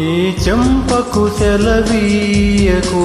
ఈ చెంపకు సెలవీయకు.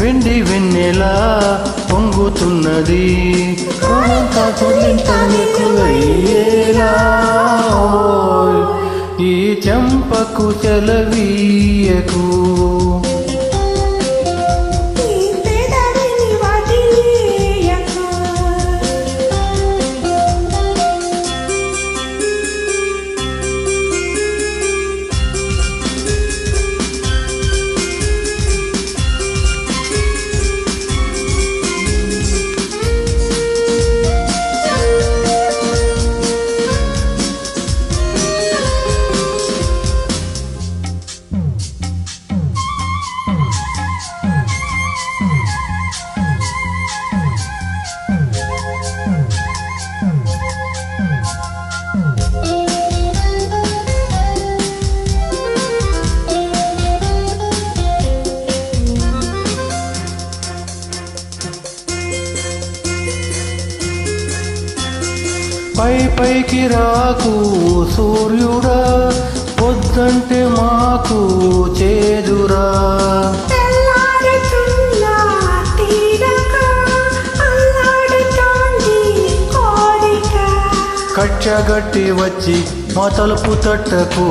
వెండి వెన్నెలా పొంగుతున్నది? ఈ చెంపకు చలవీయకు. పై పైకి రాకు సూర్యుడా పొద్దంటే మాకు చేదురా. కచ్చగట్టి వచ్చి మా తలుపు తట్టకు